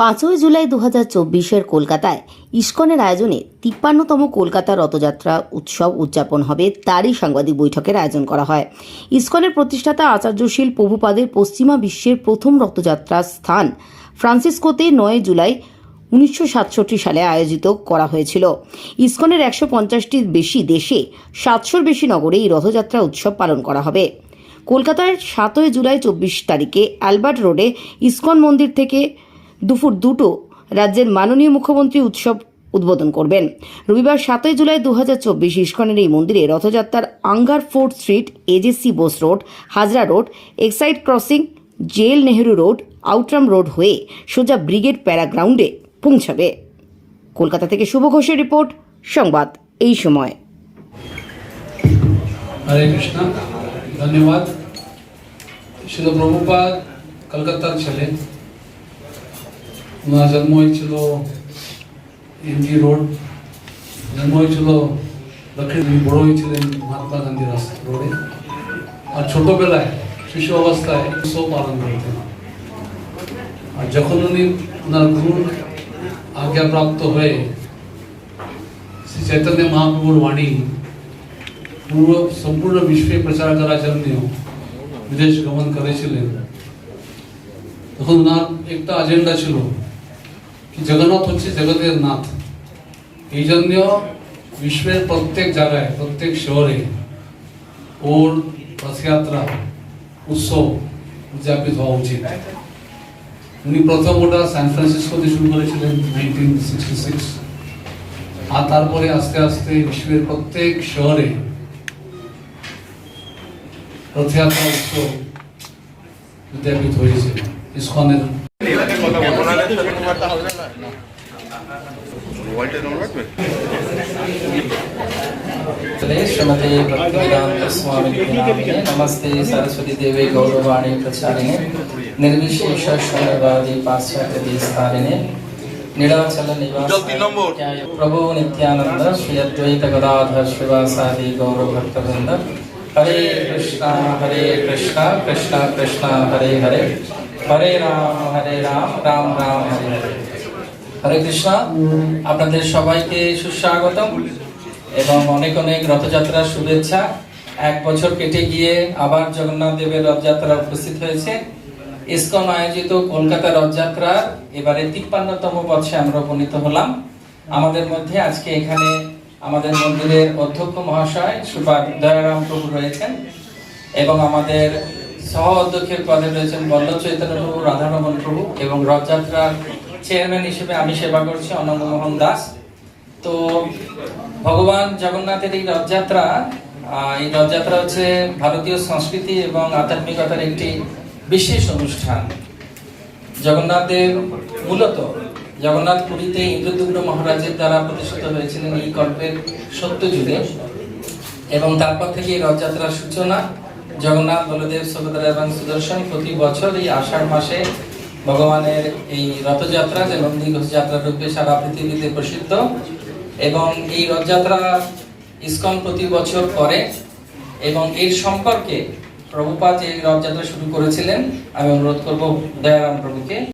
পাঁচই জুলাই দু হাজার চব্বিশের কলকাতায় ইস্কনের আয়োজনে তিপ্পান্নতম কলকাতা রথযাত্রা উৎসব উদযাপন হবে, তারই সাংবাদিক বৈঠকের আয়োজন করা হয়। ইস্কনের প্রতিষ্ঠাতা আচার্যশীল প্রভুপাদের পশ্চিমা বিশ্বের প্রথম রথযাত্রার স্থান ফ্রান্সিসকোতে নয় জুলাই উনিশশো সাতষট্টি সালে আয়োজিত করা হয়েছিল। ইস্কনের একশো পঞ্চাশটির বেশি দেশে সাতশোর বেশি নগরে এই রথযাত্রা উৎসব পালন করা হবে। কলকাতায় সাতই জুলাই চব্বিশ তারিখে অ্যালবার্ট রোডে ইস্কন মন্দির থেকে দুপুর দুটো রাজ্যের মাননীয় মুখ্যমন্ত্রী উৎসব উদ্বোধন করবেন। রবিবার সাতই জুলাই দু হাজার চব্বিশ ইস্কনের এই মন্দিরে রথযাত্রার আঙ্গার fort street, A J C Bose road, Hazra road, Exide crossing jail Nehru road, Outram road হয়ে সোজা ব্রিগেড প্যারাগ্রাউন্ডে পৌঁছাবে। কলকাতা থেকে শুভ ঘোষের রিপোর্ট, সংবাদ এই সময়। হরে কৃষ্ণ, ধন্যবাদ। শিল প্রভুপাদ কলকাতার ছেলে। ওনার জন্ম হয়েছিল এমজি রোড জন্ম হয়েছিল দক্ষিণ উনি বড় হয়েছিলেন মহাত্মা গান্ধী রাস্তা রোডে আর ছোটবেলায় শিশু অবস্থায় উৎসব পালন করতেন আর যখন উনি ওনার গুরুর আজ্ঞাপ্রাপ্ত হয়ে শ্রী চৈতন্য মহাপ্রভুর বাণী পুরো সম্পূর্ণ বিশ্বে প্রচার করার জন্য বিদেশ গমন করেছিলেন তখন ওনার একটা এজেন্ডা ছিল কি জগন্নাথ হচ্ছে জগতের নাথ এই জন্য বিশ্বের প্রত্যেক জায়গায়, প্রত্যেক শহরে ওর রথযাত্রা, উৎসব উদযাপিত হওয়া উচিত। উনি প্রথম ওটা সান ফ্রান্সিসকোতে শুরু করেছিলেন নাইনটিন সিক্সটি সিক্স আর তারপরে আস্তে আস্তে বিশ্বের প্রত্যেক শহরে রথযাত্রা, উৎসব উদযাপিত হয়েছে। ইস্কনের नमस्ते सरस्वती देवी गौरवाणी प्रचारिणे निर्विशेष शरवादी पाश्चात्य स्थानिणे निराचल निवास प्रभु नित्यानंद श्री अद्वैत गदाधर श्रीवासादी गौरव भक्तवृंद हरे कृष्णा हरे कृष्णा कृष्णा कृष्णा हरे हरे। হরে রাম হরে রাম রাম রাম, হরে হরে। কৃষ্ণ, আপনাদের সবাইকে সুস্বাগত এবং অনেক অনেক রথযাত্রার শুভেচ্ছা। এক বছর কেটে গিয়ে আবার জগন্নাথ দেবের রথযাত্রা উপস্থিত হয়েছে। ইসকন আয়োজিত কলকাতা রথযাত্রা এবারে তিপ্পান্নতম পথে আমরা উপনীত হলাম। আমাদের মধ্যে আজকে এখানে আমাদের মন্দিরের অধ্যক্ষ মহাশয় সুপার দয়ারাম প্রভু রয়েছেন এবং আমাদের সহ অধ্যক্ষের পদে রয়েছেন বল্লভ চৈতন্য প্রভু, রাধারমন প্রভু এবং রথযাত্রার চেয়ারম্যান হিসেবে আমি সেবা করছি অনন্ত মোহন দাস। তো ভগবান জগন্নাথের এই রথযাত্রা এই রথযাত্রা হচ্ছে ভারতীয় সংস্কৃতি এবং আধ্যাত্মিকতার একটি বিশেষ অনুষ্ঠান। জগন্নাথ দেব মূলত, জগন্নাথ পুরীতে ইন্দ্রদুগ্ন মহারাজের দ্বারা প্রতিষ্ঠিত হয়েছিলেন এই কল্পের সত্য যুগে এবং তারপর থেকে এই রথযাত্রার সূচনা। জগন্নাথ বলদেব সুভদ্রা এবং সুদর্শন প্রতি বছর এই আষাঢ় মাসে ভগবানের এই রথযাত্রা যে নন্দী ঘোষযাত্রা রূপে সারা পৃথিবীতে প্রসিদ্ধ এবং এই রথযাত্রা ইস্কন প্রতি বছর করে এবং এর সম্পর্কে প্রভুপাত এই রথযাত্রা শুরু করেছিলেন। আমি অনুরোধ করব দয়ারাম প্রভুকে।